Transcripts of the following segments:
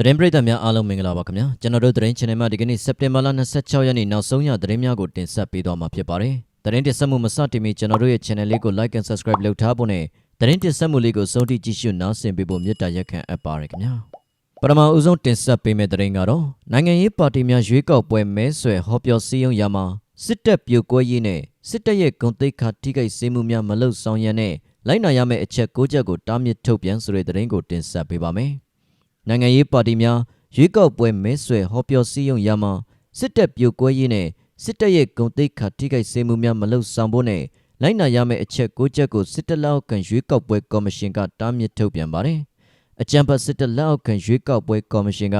သတင်းပရိသတ်များအားလုံးမင်္ဂလာပါခင်ဗျာကျွန်တော်တို့သတင်း channel မှာဒီကနေ့စက်တင်ဘာလ26ရက်နေ့နောက်ဆုံးရသတင်းများကိုတင်ဆက်ပေးသွားမှာဖြစ်ပါတယ်သတင်းတင်ဆက်မှုမစတင်မီကျွန်တော်တို့ရဲ့ channel လေးကို like and subscribe လုပ်ထားဖို့နဲ့သတင်းတင်ဆက်မှုလေးကိုစုံတိကြည့်ရှုနားဆင်ပေးဖို့မေတ္တာရက်ခံအပ်ပါတယ်ခင်ဗျာပထမဦးဆုံးတင်ဆက်ပေးမယ့်သတင်းကတော့နိုင်ငံရေးပါတီများရွေးကောက်ပွဲမဲဆွယ်ဟောပြောစည်းရုံးရမှာစစ်တပ်ပြိုကွဲရေးနဲ့စစ်တပ်ရဲ့ဂုဏ်သိက္ခာထိခိုက်စေမှုများမလုပ်ဆောင်ရန်နဲ့လိုက်နာရမယ့်အချက်၉ချက်ကိုတားမြစ်ထုတ်ပြန်ဆိုတဲ့သတင်းကိုတင်ဆက်ပေးပါမယ်။ နိုင်ငံရေးပါတီများရွေးကောက်ပွဲမဲဆွယ်ဟောပြောစည်းရုံးရမှာစစ်တပ်ပြိုကွဲရေးနဲ့စစ်တပ်ရဲ့ဂုဏ်သိက္ခာထိခိုက်စေမှုများမလုပ်ဆောင်ဖို့နဲ့လိုက်နာရမယ့်အချက်၉ချက်ကိုစစ်တပ်လက်အောက်ခံရွေးကောက်ပွဲကော်မရှင်ကတားမြစ်ထုတ်ပြန်ပါတယ်။အကြံဖတ်စစ်တပ်လက်အောက်ခံရွေးကောက်ပွဲကော်မရှင်က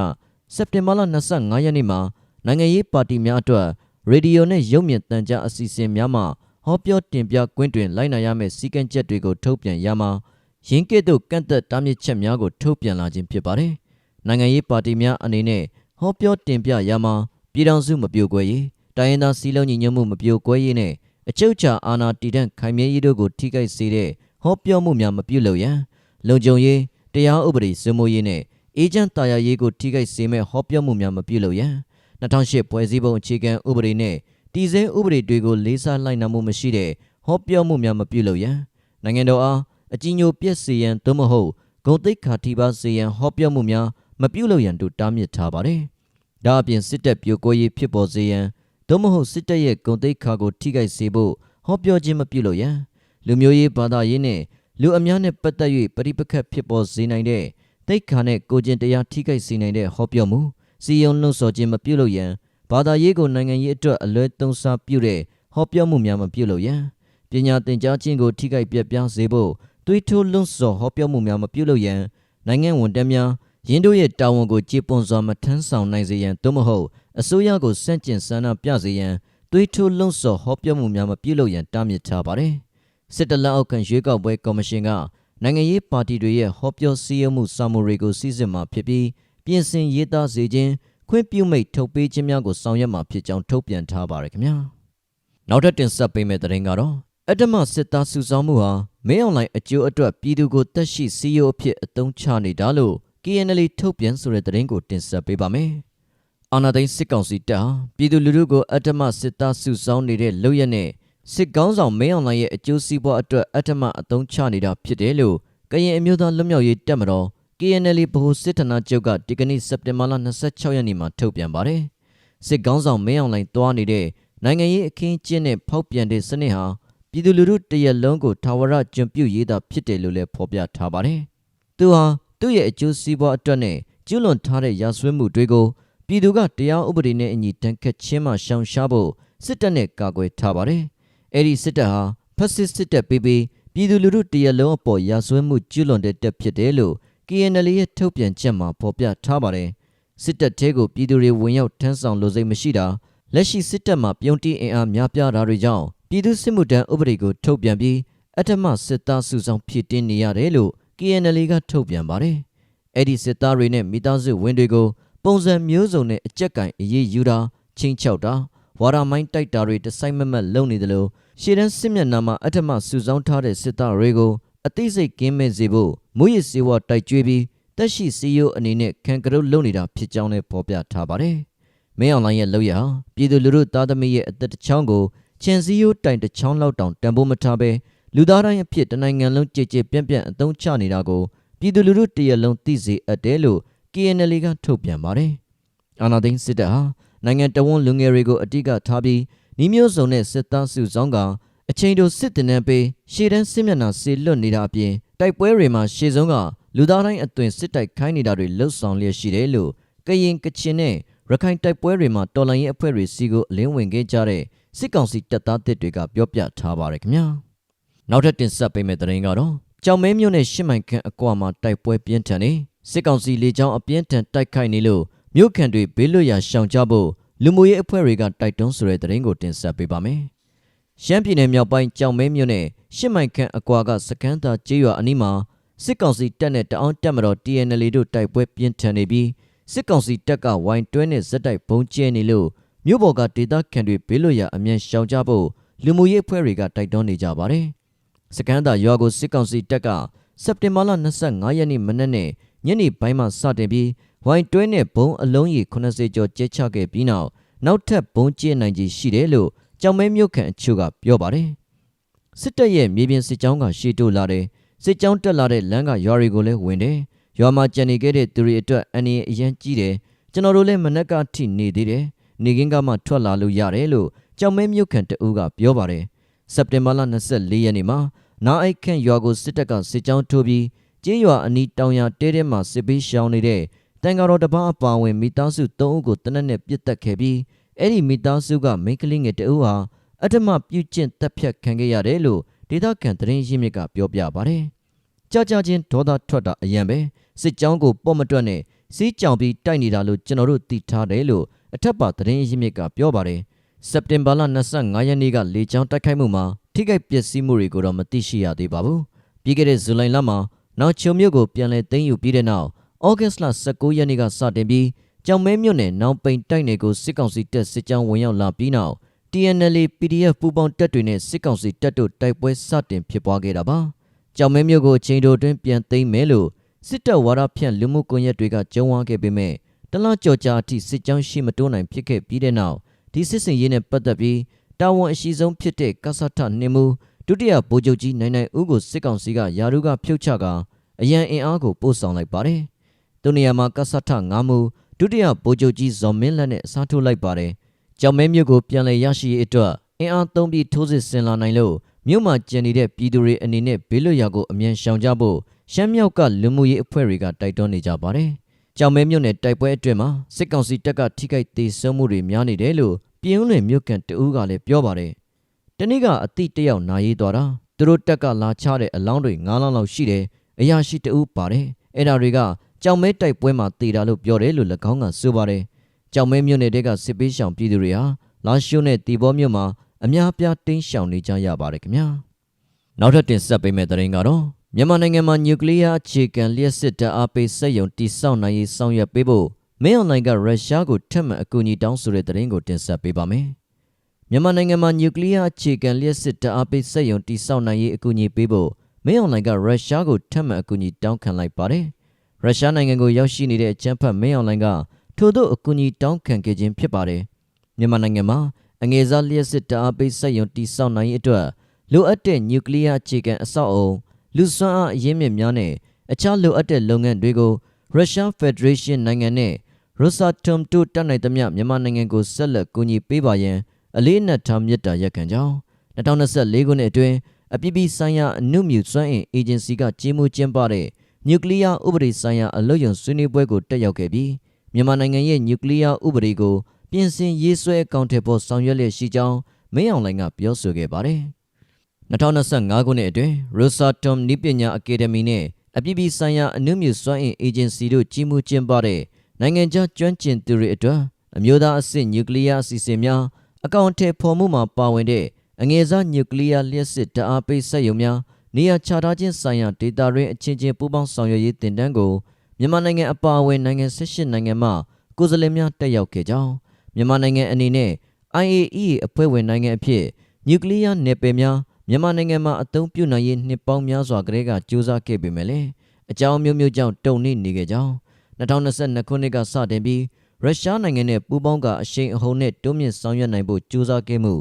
စက်တင်ဘာလ25ရက်နေ့မှာနိုင်ငံရေးပါတီများအတွက်ရေဒီယိုနဲ့ရုပ်မြင်သံကြားအစီအစဉ်များမှာဟောပြောတင်ပြကွင်းတွင်လိုက်နာရမယ့်စည်းကမ်းချက်တွေကိုထုတ်ပြန်ရမှာ ရင်းကဲ့သို့ကန့်သက်တားမြစ်ချက်များကို ထုတ်ပြန်လာခြင်းဖြစ်ပါတယ်။နိုင်ငံရေးပါတီများအနေနဲ့ဟောပြောတင်ပြရမှာပြည်ထောင်စုမပြိုကွဲရေးတိုင်းရင်းသားစည်းလုံးညီညွတ်မှုမပြိုကွဲရေးနဲ့အကျုပ်ချာအာဏာတည်တံ့ခိုင်မြဲရေးတို့ကိုထိခိုက်စေတဲ့ဟောပြောမှုများမပြုလုပ်ရန်လုံခြုံရေးတရားဥပဒေစိုးမိုးရေးနဲ့အေဂျင့်တာယာရေးကိုထိခိုက်စေမဲ့ဟောပြောမှုများမပြုလုပ်ရန်2008ဖွဲ့စည်းပုံအခြေခံဥပဒေနဲ့တည်ဆဲဥပဒေတွေကိုလေးစားလိုက်နာမှုမရှိတဲ့ဟောပြောမှုများမပြုလုပ်ရန်နိုင်ငံတော်အား အကြီးညိုပြည့်စေရန်သို့မဟုတ်ဂုဏ်သိက္ခာထိပါစေရန်ဟောပြောမှုများမပြုလုပ်ရန်တို့တားမြစ်ထားပါတယ်။ဒါအပြင်စစ်တပ်ပြိုကွဲရေးဖြစ်ပေါ်စေရန်သို့မဟုတ်စစ်တပ်ရဲ့ဂုဏ်သိက္ခာကိုထိခိုက်စေဖို့ဟောပြောခြင်းမပြုလုပ်ရန်လူမျိုးရေးဘာသာရေးနဲ့လူအများနဲ့ပတ်သက်၍ပရိပခတ်ဖြစ်ပေါ်စေနိုင်တဲ့သိက္ခာနဲ့ကိုကျင့်တရားထိခိုက်စေနိုင်တဲ့ဟောပြောမှုစီယုံလှုံ့ဆော်ခြင်းမပြုလုပ်ရန်ဘာသာရေးကိုနိုင်ငံရေးအတွက်အလွဲသုံးစားပြုတဲ့ဟောပြောမှုများမပြုလုပ်ရန်ပညာသင်ကြားခြင်းကိုထိခိုက်ပြက်ပြားစေဖို့ သွေးထိုးလွှတ်ဆော်ဟောပြောမှုများမပြုလုပ်ရန်နိုင်ငံဝန်ထမ်းများရင်းတို့ရဲ့တာဝန်ကိုကြေပွန်စွာမထမ်းဆောင်နိုင်စေရန်သို့မဟုတ်အစိုးရကိုစန့်ကျင်ဆန္ဒပြစေရန်သွေးထိုးလွှတ်ဆော်ဟောပြောမှုများမပြုလုပ်ရန်တားမြစ်ထားပါတယ်စစ်တလအောက်ခံရွေးကောက်ပွဲကော်မရှင်ကနိုင်ငံရေးပါတီတွေရဲ့ဟောပြောစည်းရုံးမှုစာမူတွေကိုစီစစ်မှာဖြစ်ပြီးပြင်ဆင်ရေးသားစေခြင်းခွင့်ပြုမိတ်ထုတ်ပေးခြင်းများကိုဆောင်ရွက်မှာဖြစ်ကြောင်းထုတ်ပြန်ထားပါတယ်ခင်ဗျာနောက်ထပ်တင်ဆက်ပေးမယ့်သတင်းကတော့အတ္တမစစ်သားစုဆောင်းမှုဟာ မင်းအွန်လိုင်းအကျိုးအတွက်ပြည်သူကိုတက်ရှိစီယိုအဖြစ်အသုံးချနေတာလို့ KNL ထုတ်ပြန်ဆိုတဲ့သတင်းကိုတင်ဆက်ပေးပါမယ်။အာနာသိန်းစစ်ကောင်စီတပ်ဟာပြည်သူလူထုကိုအတ္တမစစ်သားစုဆောင်းနေတဲ့လုပ်ရက်နဲ့စစ်ကောင်းဆောင်မင်းအွန်လိုင်းရဲ့အကျိုးစီးပွားအတွက်အတ္တမအသုံးချနေတာဖြစ်တယ်လို့ကရင်အမျိုးသားလွတ်မြောက်ရေးတပ်မတော် KNL ဗဟိုစစ်ဌာနချုပ်ကဒီကနေ့စက်တင်ဘာလ26ရက်နေ့မှာထုတ်ပြန်ပါတယ်။စစ်ကောင်းဆောင်မင်းအွန်လိုင်းတွားနေတဲ့နိုင်ငံရေးအခင်းကျင်းတဲ့ဖောက်ပြန်တဲ့စနစ်ဟာ ပြည်သူလူထုတရက်လုံးကိုထာဝရကျွံပြုတ်ရေးတာဖြစ်တယ်လို့လည်းဖော်ပြထားပါတယ်။သူဟာသူ့ရဲ့အကျိုးစီးပွားအတွက်နဲ့ကျူးလွန်ထားတဲ့ရာဇဝတ်မှုတွေကိုပြည်သူကတရားဥပဒေနဲ့အညီတန်ခတ်ချင်းမှရှောင်ရှားဖို့စစ်တပ်နဲ့ကာကွယ်ထားပါတယ်။အဲ့ဒီစစ်တပ်ဟာဖက်စစ်စစ်တပ်ပြီးပြီးပြည်သူလူထုတရက်လုံးအပေါ်ရာဇဝတ်မှုကျူးလွန်တဲ့တပ်ဖြစ်တယ်လို့ KNL ရဲ့ထုတ်ပြန်ချက်မှာဖော်ပြထားပါတယ်။စစ်တပ်ထဲကိုပြည်သူတွေဝင်ရောက်ထမ်းဆောင်လိုစိတ်မရှိတာလက်ရှိစစ်တပ်မှာပြုံးတီးအင်အားများပြားတာတွေကြောင့် ပြည်သူစစ်မှုထမ်းဥပဒေကိုထုတ်ပြန်ပြီးအထက်မှစစ်သားစုဆောင်ဖြစ်တင်နေရတယ်လို့ KNL ကထုတ်ပြန်ပါတယ်။အဲ့ဒီစစ်သားတွေနဲ့မိသားစုဝင်တွေကိုပုံစံမျိုးစုံနဲ့အကြက်ကင်အရေးယူတာချင်းချောက်တာဝါရမိုင်းတိုက်တာတွေတစိုက်မမက်လုပ်နေတယ်လို့ရှေ့တန်းစစ်မျက်နှာမှာအထက်မှစုဆောင်ထားတဲ့စစ်သားတွေကိုအသိစိတ်ကင်းမဲ့စေဖို့မူရစ်စေဝါတိုက်ကြွေးပြီးတက်ရှိစီယိုအနေနဲ့ခံကရုတ်လုပ်နေတာဖြစ်ကြောင်းလည်းဖော်ပြထားပါတယ်။မင်းအွန်လိုင်းရဲ့လောက်ရပြည်သူလူထုသားသမီးရဲ့အသက်တစ်ချောင်းကို ချင်စည်းရိုးတိုင်တစ်ချောင်းလောက်တောင်တန်ဖိုးမထားဘဲလူသားတိုင်းအဖြစ်တနိုင်ငံလုံးကြည်ကြည်ပြန့်ပြန့်အသုံးချနေတာကိုပြည်သူလူထုတရက်လုံးသိစေအပ်တယ်လို့ KNL ကထုတ်ပြန်ပါတယ်။အာနာသိန်းစစ်တပ်ဟာနိုင်ငံတော်ဝန်လူငယ်တွေကိုအတိကထားပြီးနှီးမျိုးစုံနဲ့စစ်သားစုဆောင်ကအချိန်တိုစစ်တင်တဲ့ပေးရှေ့တန်းစစ်မျက်နှာဆေလွတ်နေတာအပြင်တိုက်ပွဲတွေမှာရှေ့ဆုံးကလူသားတိုင်းအသွင်စစ်တိုက်ခိုင်းနေတာတွေလှုပ်ဆောင်လျက်ရှိတယ်လို့ကရင်ကချင်နဲ့ရခိုင်တိုက်ပွဲတွေမှာတော်လှန်ရေးအဖွဲ့တွေစီကိုအလင်းဝင်ခဲ့ကြတဲ့ စစ်ကောင်စီတပ်သားတစ်တွေကပြောပြထားပါတယ်ခင်ဗျာနောက်ထပ်တင်ဆက်ပေးမယ့်သတင်းကတော့ကြောင်မဲမြို့နယ်ရှစ်မိုင်ခန့်အကွာမှာတိုက်ပွဲပြင်းထန်နေစစ်ကောင်စီလေကြောင်းအပြင်းထန်တိုက်ခိုက်နေလို့မြို့ခံတွေဘေးလွတ်ရာရှောင်ကြဖို့လူမှုရေးအဖွဲ့တွေကတိုက်တွန်းဆိုတဲ့သတင်းကိုတင်ဆက်ပေးပါမယ်ရှမ်းပြည်နယ်မြောက်ပိုင်းကြောင်မဲမြို့နယ်ရှစ်မိုင်ခန့်အကွာကစကန်းသာကျေးရွာအနီးမှာစစ်ကောင်စီတပ်နဲ့တအောင်းတပ်မတော် TNL တို့တိုက်ပွဲပြင်းထန်နေပြီးစစ်ကောင်စီတပ်ကဝိုင်းတွဲနဲ့ဇက်တိုက်ဘုံကျဲနေလို့ မြို့ပေါ်ကဒေသခံတွေဘေးလွတ်ရာအမြန်ရှောင်ကြဖို့လူမှုရေးအဖွဲ့တွေကတိုက်တွန်းနေကြပါတယ်။စကန်းသာရွာကိုစစ်ကောင်စီတပ်ကစက်တင်ဘာလ25ရက်နေ့မနက်နဲ့ညညနေပိုင်းမှစတင်ပြီးဝိုင်တွဲနဲ့ဘုံအလုံးကြီး80ကျော်ကျဲချခဲ့ပြီးနောက်နောက်ထပ်ဘုံကျဲနိုင်ကြီးရှိတယ်လို့ကြောင်မဲမြို့ခံအချို့ကပြောပါတယ်စစ်တပ်ရဲ့မြေပြင်စစ်ကြောင်းကရှေ့တိုးလာတယ်စစ်ကြောင်းတက်လာတဲ့လမ်းကရွာတွေကိုလည်းဝင်တယ်ရွာမှာကြံနေခဲ့တဲ့သူတွေအတွက်အန္တရာယ်အရင်ကြီးတယ်ကျွန်တော်တို့လည်းမနက်ကထိနေသေးတယ် နေကင်းကမှထွက်လာလို့ရတယ်လို့ကြောင်မဲမြို့ခံတအူးကပြောပါတယ်စက်တင်ဘာလ24ရက်နေ့မှာနာအိုက်ခန့်ရွာကိုစစ်တပ်ကစစ်ကြောင်းထိုးပြီးကျေးရွာအနီးတောင်ယာတဲထဲမှာစစ်ပေးရှောင်နေတဲ့တန်ဃာတော်တစ်ပါးအပါအဝင်မိသားစု3ဦးကိုတနက်နဲ့ပြစ်တက်ခဲ့ပြီးအဲ့ဒီမိသားစုကမိန်းကလေးငယ်တအူးဟာအထမပြုတ်ကျင့်တပ်ဖြတ်ခံခဲ့ရတယ်လို့ဒေသခံသတင်းရင်းမြစ်ကပြောပြပါတယ်။ကြာကြာချင်းဒေါသထွက်တာအရန်ပဲစစ်ကြောင်းကိုပေါ့မတွက်နဲ့စီးကြောင်ပြီးတိုက်နေတာလို့ကျွန်တော်တို့သိထားတယ်လို့ အထက်ပါသတင်းရင်းမြစ်ကပြောပါတယ်။စက်တင်ဘာလ25ရက်နေ့ကလေကြောင်းတိုက်ခိုက်မှုမှာထိခိုက်ပျက်စီးမှုတွေကိုတော့မသိရှိရသေးပါဘူး။ပြီးခဲ့တဲ့ဇူလိုင်လမှာနောက်ချုံမြို့ကိုပြန်လည်သိမ်းယူပြီးတဲ့နောက်ဩဂတ်စ်လ19ရက်နေ့ကစတင်ပြီးကြောင်မဲမြို့နယ်နောင်ပိန်တိုက်နယ်ကိုစစ်ကောင်စီတပ်စစ်ကြောင်းဝင်ရောက်လာပြီးနောက် TNL PDF ပူးပေါင်းတပ်တွေနဲ့စစ်ကောင်စီတပ်တို့တိုက်ပွဲစတင်ဖြစ်ပွားခဲ့တာပါ။ကြောင်မဲမြို့ကိုချိန်တိုတွင်ပြန်သိမ်းမယ်လို့စစ်တပ်ဝါဒဖြန့်လူမှုကွန်ရက်တွေကကြုံဝါခဲ့ပေမဲ့ တလကြော်ကြာအထိစစ်ကြောင်းရှိမတိုးနိုင်ဖြစ်ခဲ့ပြီးတဲ့နောက်ဒီစစ်စင်ရေးနဲ့ပတ်သက်ပြီးတာဝန်အရှိဆုံးဖြစ်တဲ့ကဆထနှင်းမှုဒုတိယဗိုလ်ချုပ်ကြီးနိုင်နိုင်ဦးကိုစစ်ကောင်စီကယာရုကဖြုတ်ချကအရန်အင်အားကိုပို့ဆောင်လိုက်ပါတယ်။သူနေရာမှာကဆထ9မှုဒုတိယဗိုလ်ချုပ်ကြီးဇော်မင်းလက်နဲ့အစားထိုးလိုက်ပါတယ်။ကြောင်မဲမြို့ကိုပြန်လည်ရရှိရေးအတွက်အင်အားသုံးပြီးထိုးစစ်ဆင်လာနိုင်လို့မြို့မှာကျန်နေတဲ့ပြည်သူတွေအနေနဲ့ဘေးလွတ်ရာကိုအမြန်ရှောင်ကြဖို့ရှမ်းမြောက်ကလူမှုရေးအဖွဲ့တွေကတိုက်တွန်းနေကြပါတယ်။ ကြောင်မဲမြို့နယ်တိုက်ပွဲအတွင်းမှာစစ်ကောင်စီတပ်ကထိခိုက်ဒေဆုံးမှုတွေများနေတယ်လို့ပြည်ဦးလွင်မြို့ကန်တအူးကလည်းပြောပါတယ်။တနေ့ကအတိတယောက်နာရေးသွားတာသူတို့တက်ကလာချတဲ့အလောင်းတွေ9လောင်းလောက်ရှိတယ်အရာရှိတအူးပါတယ်အဲ့ဒါတွေကကြောင်မဲတိုက်ပွဲမှာတည်တာလို့ပြောတယ်လို့၎င်းကဆိုပါတယ်ကြောင်မဲမြို့နယ်တွေကစစ်ပေးရှောင်ပြည်သူတွေဟာလာရှိုးနဲ့တီဘောမြို့မှာအများပြားတင်းရှောင်နေကြရပါတယ်ခင်ဗျာနောက်ထပ်တင်ဆက်ပေးမယ့်သတင်းကတော့ မြန်မာနိုင်ငံမှာနျူကလ িয়ার အခြေခံလျှက်စစ်တပ်အားပေးစက်ယုံတိစောက်နိုင်ရေးဆောင်ရွက်ပေးဖို့မင်းအွန်လိုင်းကရုရှားကိုထပ်မံအကူအညီတောင်းဆိုတဲ့သတင်းကိုတင်ဆက်ပေးပါမယ်မြန်မာနိုင်ငံမှာနျူကလ িয়ার အခြေခံလျှက်စစ်တပ်အားပေးစက်ယုံတိစောက်နိုင်ရေးအကူအညီပေးဖို့မင်းအွန်လိုင်းကရုရှားကိုထပ်မံအကူအညီတောင်းခံလိုက်ပါတယ်။ရုရှားနိုင်ငံကိုရောက်ရှိနေတဲ့အကြမ်းဖက်မင်းအွန်လိုင်းကထို့သို့အကူအညီတောင်းခံခဲ့ခြင်းဖြစ်ပါတယ်။မြန်မာနိုင်ငံမှာအငယ်စားလျှက်စစ်တအားပေးစက်ရုံတိစောက်နိုင်ရေးအတွက်လိုအပ်တဲ့နျူကလ িয়ার အခြေခံအဆောက်အအုံ လူစွမ်းအားအရင်းမြစ်များနဲ့အခြားလိုအပ်တဲ့လုပ်ငန်းတွေကိုရုရှားဖက်ဒရေးရှင်းနိုင်ငံနဲ့ရိုဆာတမ်တိုတက်နိုင်သမျှမြန်မာနိုင်ငံကိုဆက်လက်ကူညီပေးပါရန်အလေးနက်ထားမြစ်တာရက်ခံကြောင်း2024ခုနှစ်အတွင်းအပြည်ပြည်ဆိုင်ရာအနုမြူစွမ်းအင်အေဂျင်စီကကြီးမှုကျင်းပတဲ့နျူကလ িয়ার ဥပဒေဆိုင်ရာအလို့ယုံဆွေးနွေးပွဲကိုတက်ရောက်ခဲ့ပြီးမြန်မာနိုင်ငံရဲ့နျူကလ িয়ার ဥပဒေကိုပြင်ဆင်ရေးဆွဲအကောင့်ထဲပေါ်ဆောင်ရွက်လျက်ရှိကြောင်းမင်းအောင်လှိုင်ကပြောဆိုခဲ့ပါတယ်။ 2025ခုနှစ်အတွင်း Rosatom နည်းပညာအကယ်ဒမီနဲ့အပြည်ပြည်ဆိုင်ရာအနုမြူစွမ်းအင်အေဂျင်စီတို့ကြီးမှုကျင်းပတဲ့နိုင်ငံခြားကျွမ်းကျင်သူတွေအတွက်အမျိုးသားအဆင့်နျူကလ িয়ার အစီအစဉ်များအကောင့်ထဲပေါ်မှုမှာပါဝင်တဲ့အငယ်စားနျူကလ িয়ার လျှက်စစ်ဓာတ်အားပေးစက်ရုံများနေရာချထားခြင်းဆိုင်ရာဒေတာရင်းအချင်းချင်းပူးပေါင်းဆောင်ရွက်ရေးတင်ဒန်းကိုမြန်မာနိုင်ငံအပါအဝင်နိုင်ငံ18နိုင်ငံမှကိုယ်စားလှယ်များတက်ရောက်ခဲ့ကြောင်းမြန်မာနိုင်ငံအနေနဲ့ IAEA အဖွဲ့ဝင်နိုင်ငံအဖြစ်နျူကလ িয়ার နယ်ပယ်များ မြန်မာနိုင်ငံမှာအသုံးပြုနိုင်ရေးနှစ်ပေါင်းများစွာကတည်းကကြိုးစားခဲ့ပေမဲ့လည်းအကြောင်းမျိုးမျိုးကြောင့်တုံ့နှိနေခဲ့ကြောင်း2022ခုနှစ်ကစတင်ပြီးရုရှားနိုင်ငံနဲ့ပူးပေါင်းကအရှိန်အဟုန်နဲ့တွန်းမြင့်ဆောင်ရွက်နိုင်ဖို့ကြိုးစားခဲ့မှု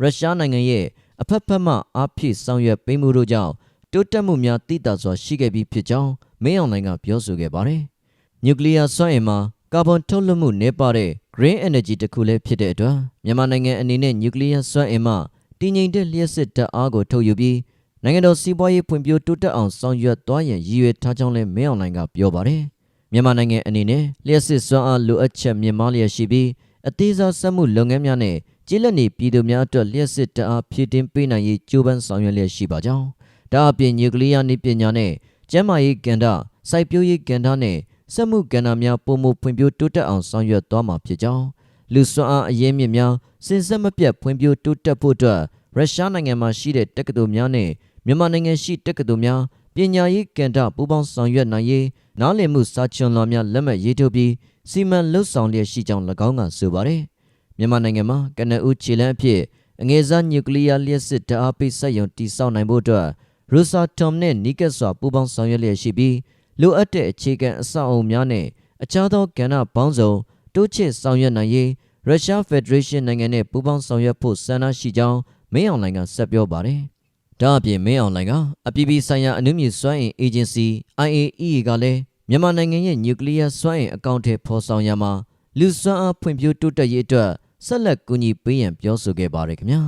ရုရှားနိုင်ငံရဲ့အဖက်ဖက်မှအားဖြည့်ဆောင်ရွက်ပေးမှုတို့ကြောင့်တိုးတက်မှုများသိသာစွာရှိခဲ့ပြီးဖြစ်ကြောင်းမင်းအောင်လှိုင်ကပြောဆိုခဲ့ပါတယ်။နျူကလ িয়ার စွမ်းအင်မှာကာဗွန်ထုတ်လွှတ်မှုနည်းပါတဲ့ green energy တစ်ခုလည်းဖြစ်တဲ့အတွက်မြန်မာနိုင်ငံအနေနဲ့နျူကလ িয়ার စွမ်းအင်မှာတ ည်ငြိမ်တဲ့လျှက်စစ်ဓာတ်အားကိုထုတ်ယူပြီးနိုင်ငံတော်စီးပွားရေးဖွံ့ဖြိုးတိုးတက်အောင်ဆောင်ရွက်သွားရန်ရည်ရွယ်ထားကြောင်းလည်းမင်းအောင်လှိုင်ကပြောပါတယ်။မြန်မာနိုင်ငံအနေနဲ့လျှက်စစ်စွမ်းအားလိုအပ်ချက်မြင့်မားလျက်ရှိပြီးအသေးစားစက်မှုလုပ်ငန်းများနဲ့ကျေးလက်နေပြည်သူများအတွက်လျှက်စစ်တအားဖြည့်တင်းပေးနိုင်ရေးကြိုးပမ်းဆောင်ရွက်လျက်ရှိပါကြောင်းဒါအပြင်နျူကလ িয়ার နည်းပညာနဲ့ကျန်းမာရေးကဏ္ဍစိုက်ပျိုးရေးကဏ္ဍနဲ့စက်မှုကဏ္ဍများပုံမှုဖွံ့ဖြိုးတိုးတက်အောင်ဆောင်ရွက်သွားမှာဖြစ်ကြောင်း လူစွမ်းအားအရင်းမြစ်များစင်ဆက်မပြတ်ဖွံ့ဖြိုးတိုးတက်ဖို့အတွက်ရုရှားနိုင်ငံမှာရှိတဲ့တက္ကသိုလ်များနဲ့မြန်မာနိုင်ငံရှိတက္ကသိုလ်များပညာရေးကဏ္ဍပူးပေါင်းဆောင်ရွက်နိုင်ရေးနားလည်မှုစာချွန်လွှာများလက်မှတ်ရေးထိုးပြီးစီမံလှုပ်ဆောင်လျက်ရှိကြောင်း၎င်းကဆိုပါတယ်မြန်မာနိုင်ငံမှာကနအူးခြေလန်းအဖြစ်အငယ်စားနျူကလ িয়ার လျှက်စစ်ဓာတ်အားပေးစက်ရုံတည်ဆောက်နိုင်ဖို့အတွက်ရူဆာတွမ်နဲ့နီကက်စွာပူးပေါင်းဆောင်ရွက်လျက်ရှိပြီးလိုအပ်တဲ့အခြေခံအဆောက်အအုံများနဲ့အခြားသောကဏ္ဍပေါင်းစုံ တိုးချဲ့ဆောင်ရွက်နိုင်ရေးရုရှားဖက်ဒရေးရှင်းနိုင်ငံနဲ့ပူးပေါင်းဆောင်ရွက်ဖို့ဆန္ဒရှိကြောင်းမင်းအောင်လှိုင်ကဆက်ပြောပါတယ်။ဒါအပြင်မင်းအောင်လှိုင်ကအပြည်ပြည်ဆိုင်ရာအနုမြူစွမ်းအင်အေဂျင်စီ IAEA ကလည်းမြန်မာနိုင်ငံရဲ့နျူကလ িয়ার စွမ်းအင်အကောင့်ထဲဖော်ဆောင်ရမှာလူစွမ်းအားဖွံ့ဖြိုးတိုးတက်ရေးအတွက်ဆက်လက်ကူညီပေးရန်ပြောဆိုခဲ့ပါတယ်ခင်ဗျာ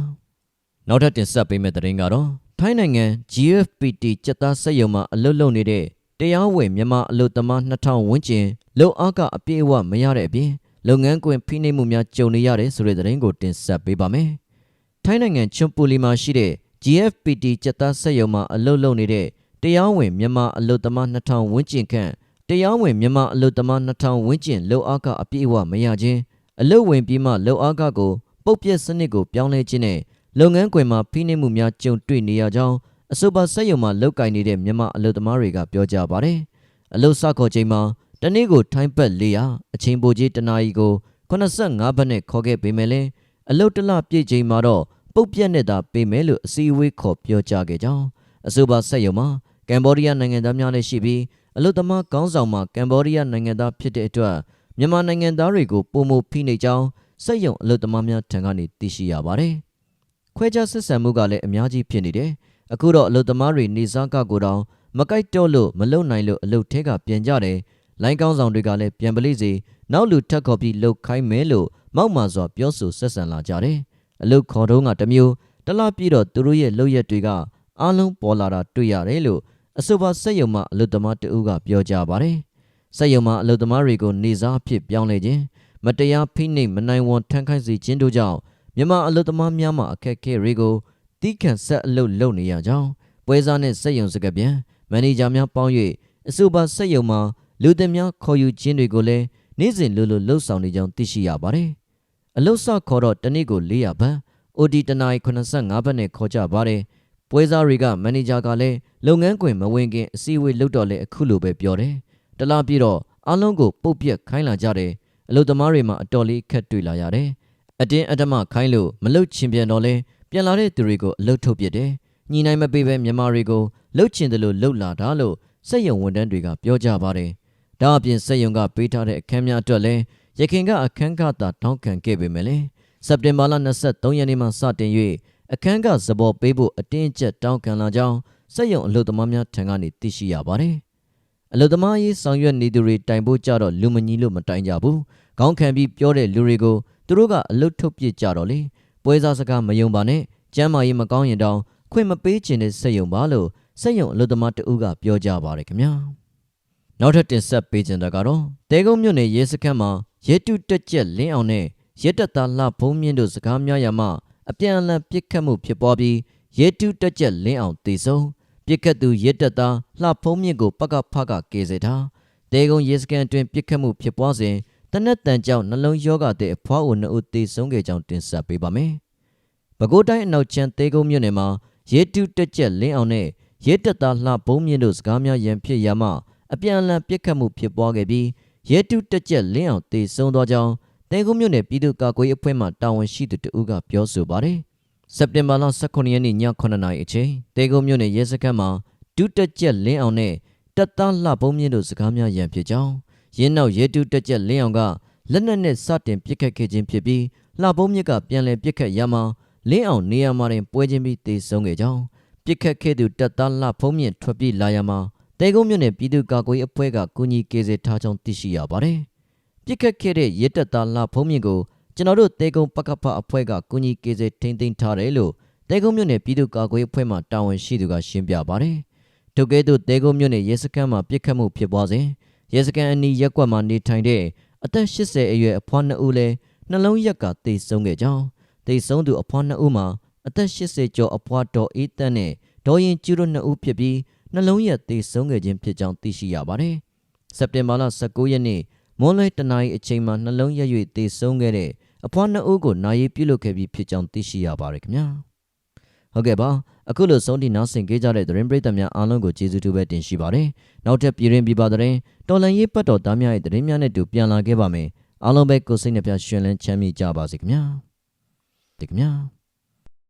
။နောက်ထပ်တင်ဆက်ပေးမယ့်သတင်းကတော့ထိုင်းနိုင်ငံ GFPT စက်သားစက်ရုံမှာအလုပ်လုပ်နေတဲ့ တရားဝင်မြန်မာအလုပ်သမား2000ဝန်းကျင်လုံအားကအပြည့်အဝမရတဲ့အပြင်လုပ်ငန်းခွင်ဖိနှိပ်မှုများကြုံနေရတယ်ဆိုတဲ့သတင်းကိုတင်ဆက်ပေးပါမယ်။ထိုင်းနိုင်ငံချွန်ပူလီမှာရှိတဲ့ GFPT စက်သားစက်ရုံမှာအလုပ်လုပ်နေတဲ့တရားဝင်မြန်မာအလုပ်သမား2000ဝန်းကျင်ခန့်တရားဝင်မြန်မာအလုပ်သမား2000ဝန်းကျင်လုံအားကအပြည့်အဝမရခြင်းအလုပ်ဝင်ပြီးမှလုံအားကကိုပုတ်ပြက်စနစ်ကိုပြောင်းလဲခြင်းနဲ့လုပ်ငန်းခွင်မှာဖိနှိပ်မှုများကြုံတွေ့နေရကြောင်း အဆိုပါစက်ရုံမှာလုပ်ကင်နေတဲ့မြန်မာအလုပ်သမားတွေကပြောကြပါတယ်။အလုပ်စခေါ်ချိန်မှာတနေ့ကိုထိုင်းဘတ်400အချိန်ပိုကြီးတနာရီကို85ဘတ်နဲ့ခေါ်ခဲ့ပေမဲ့လည်းအလုပ်တစ်လပြည့်ချိန်မှာတော့ပုတ်ပြက်နဲ့သာပေးမယ်လို့အစည်းအဝေးခေါ်ပြောကြားခဲ့ကြောင်းအဆိုပါစက်ရုံမှာကမ်ဘောဒီးယားနိုင်ငံသားများလည်းရှိပြီးအလုသမားကောင်းဆောင်မှာကမ်ဘောဒီးယားနိုင်ငံသားဖြစ်တဲ့အတွက်မြန်မာနိုင်ငံသားတွေကိုပုံမဖိနှိပ်ကြောင်းစက်ရုံအလုသမားများထံကနေသိရှိရပါတယ်။ခွဲခြားဆက်ဆံမှုကလည်းအများကြီးဖြစ်နေတယ်။ အခုတော့အလုသမားတွေနေစားကကိုတောင်မကြိုက်တော့လို့မလုံနိုင်လို့အလုထဲကပြန်ကြတယ်။လိုင်းကောင်းဆောင်တွေကလည်းပြန်ပလိစီနောက်လူထက်ခေါ်ပြီးလှုပ်ခိုင်းမယ်လို့မောက်မာစွာပြောဆိုဆက်ဆံလာကြတယ်။အလုခေါ်တုံးကတမျိုးတလပြည့်တော့သူတို့ရဲ့လှုပ်ရက်တွေကအားလုံးပေါ်လာတာတွေ့ရတယ်လို့အဆိုပါစက်ရုံမှအလုသမားတဦးကပြောကြပါတယ်။စက်ရုံမှအလုသမားတွေကိုနေစားအဖြစ်ပြောင်းလဲခြင်းမတရားဖိနှိပ်မနိုင်ဝန်ထမ်းခိုင်းစေခြင်းတို့ကြောင့်မြန်မာအလုသမားများမှအခက်အခဲတွေကို တီးခန့်ဆက်အလုပ်လုပ်နေရကြောင်းပွဲစားနဲ့စက်ရုံစကပြန်မန်နေဂျာများပေါင်း၍အဆိုပါစက်ရုံမှာလူသည်များခေါ်ယူခြင်းတွေကိုလည်းနေ့စဉ်လိုလိုလှုပ်ဆောင်နေကြောင်းသိရှိရပါတယ်။အလုစခေါ်တော့တနေ့ကို400ဘတ် OD တနာရီ85ဘတ်နဲ့ခေါ်ကြပါတယ်။ပွဲစားတွေကမန်နေဂျာကလည်းလုပ်ငန်းခွင်မဝင်ခင်အစည်းအဝေးလုပ်တော့လဲအခုလိုပဲပြောတယ်။တလားပြည့်တော့အားလုံးကိုပုတ်ပြက်ခိုင်းလာကြတယ်။အလုပ်သမားတွေမှာအတော်လေးခက်တွေ့လာရတယ်။အတင်းအဓမ္မခိုင်းလို့မလုတ်ချင်ပြန်တော့လဲ ပြန်လာတဲ့သူတွေကိုအလုပ်ထုတ်ပြတယ်။ညီနိုင်မပေးပဲမြန်မာတွေကိုလှုပ်ချင်တယ်လို့လှုပ်လာတာလို့စက်ရုံဝန်ထမ်းတွေကပြောကြပါတယ်။ဒါအပြင်စက်ရုံကပေးထားတဲ့အခန်းများအတွက်လည်းရခင်ကအခန်းကသာတောင်းခံခဲ့ပေမဲ့လည်းစက်တင်ဘာလ23ရက်နေ့မှစတင်၍အခန်းကသဘောပေးဖို့အတင်းကျပ်တောင်းခံလာကြောင်းစက်ရုံအလုပ်သမားများထံကနေသိရှိရပါတယ်။အလုပ်သမားရေးဆောင်ရွက်နေသူတွေတိုင်ဖို့ကြတော့လူမကြီးလို့မတိုင်ကြဘူး။ခေါင်းခံပြီးပြောတဲ့လူတွေကိုသူတို့ကအလုပ်ထုတ်ပစ်ကြတော့လေ။ ပွဲစားစကားမယုံပါနဲ့။ကျမ်းမာရေးမကောင်းရင်တောင်ခွင့်မပေးချင်တဲ့စက်ရုံပါလို့စက်ရုံအလုပ်သမားတဦးကပြောကြပါတယ်ခင်ဗျာ။နောက်ထပ်တင်ဆက်ပေးခြင်းတကတော့တဲကုန်းမြို့နယ်ရဲစခန်းမှာရဲတုတက်ကျက်လင်းအောင်နဲ့ရဲတပ်သားလှဖုံးမြင့်တို့စကားများရမှအပြန်အလှန်ပစ်ခတ်မှုဖြစ်ပွားပြီးရဲတူးတက်ကြက်လင်းအောင်တေဆုံးပစ်ခတ်သူရဲတပ်သားလှဖုံးမြင့်ကိုပကဖကကယ်ဆယ်ထားတဲကုန်းရဲစခန်းအတွင်းပစ်ခတ်မှုဖြစ်ပွားစဉ် တနက်တန်ကြောင့်နှလုံးရောဂါတဲ့အဖွားအိုနှစ်ဦးတေဆုံးခဲ့ကြောင်းတင်ဆက်ပေးပါမယ်။ပဲခူးတိုင်းအနောက်ချမ်းတဲကုန်းမြို့နယ်မှာရဲတူးတက်ကြက်လင်းအောင်နဲ့ရဲတပ်သားလှဖုံးမြင့်တို့စကားများရန်ဖြစ်ရမှအပြန်အလှန်ပစ်ခတ်မှုဖြစ်ပွားခဲ့ပြီးရဲတူးတက်ကြက်လင်းအောင်တေဆုံးသွားကြောင်းတဲကုန်းမြို့နယ်ပြည်သူ့ကာကွယ်ရေးအဖွဲ့မှတာဝန်ရှိသူတဦးကပြောဆိုပါတယ်။စက်တင်ဘာလ18ရက်နေ့ည9:00နာရီအချိန်တဲကုန်းမြို့နယ်ရဲစခန်းမှာဒုတက်ကျက်လင်းအောင်နဲ့တပ်သားလှပုံးမြင့်တို့စကားများရန်ဖြစ်ကြောင်း ရင်းနောက်ရဲဒုတက်ကျက်လင်းအောင်ကလက်နက်နဲ့စတင်ပစ်ခတ်ခဲ့ခြင်းဖြစ်ပြီးလှပုံးမြင့်ကပြန်လည်ပစ်ခတ်ရမှာလင်းအောင်နေရာမှာတင်ပွဲချင်းပြီးတေဆုံးခဲ့ကြောင်းပစ်ခတ်ခဲ့သူတပ်သားလှဖုံးမြင့်ထွက်ပြေးလာရမှာတဲကုန်းမြို့နယ်ပြည်သူ့ကာကွယ်ရေးအဖွဲ့ကကူညီကေစေထားကြောင်းသိရှိရပါတယ်။ပြစ်ခတ်ခဲ့တဲ့ရဲတပ်သားလာဖုံးမြင့်ကိုကျွန်တော်တို့တဲကုန်းပကဖအဖွဲ့ကကုညီကေစေထိမ့်သိမ်းထားတယ်လို့တဲကုန်းမြို့နယ်ပြည်သူ့ကာကွယ်အဖွဲ့မှတာဝန်ရှိသူကရှင်းပြပါတယ်။ထို့ကဲ့သို့တဲကုန်းမြို့နယ်ရဲစခန်းမှာပြစ်ခတ်မှုဖြစ်ပွားစဉ် ရဲစခန်းအနီးရက်ကွက်မှာနေထိုင်တဲ့အသက်80အရွယ်အဖွားနှစ်ဦးလည်းနှလုံးရက်ကတေဆုံးခဲ့ကြောင်းတေဆုံးသူအဖွားနှစ်ဦးမှာအသက်80ကျော်အဖွားတော်အေးတန်းနဲ့ဒေါ်ရင်ကျူတို့နှစ်ဦးဖြစ်ပြီးနှလုံးရက်တေဆုံးခဲ့ခြင်းဖြစ်ကြောင်းသိရှိရပါတယ်။စက်တင်ဘာလ19ရက်နေ့မွန်းလွဲတနာရီအချိန်မှာနှလုံးရက်၍သေဆုံးခဲ့တဲ့အဖွားနှစ်ဦးကိုနိုင်ရေးပြုလုပ်ခဲ့ပြီးဖြစ်ကြောင်းသိရှိရပါတယ်ခင်ဗျာဟုတ်ကဲ့ပါ အခုလိုဆုံးထိနောက်ဆင်ကြကြတဲ့သတင်းပရိသတ်များအားလုံးကိုကျေးဇူးတူပဲတင်ရှိပါတယ်နောက်ထပ်ပြည်ရင်ပြပါတဲ့တော်လန်ရေးပတ်တော်သားများရဲ့သတင်းများနဲ့တူပြန်လာခဲ့ပါမယ်အားလုံးပဲကိုစိတ်နှပြရှင်လန်းချမ်းမြေ့ကြပါစေခင်ဗျာတခင်ဗျာ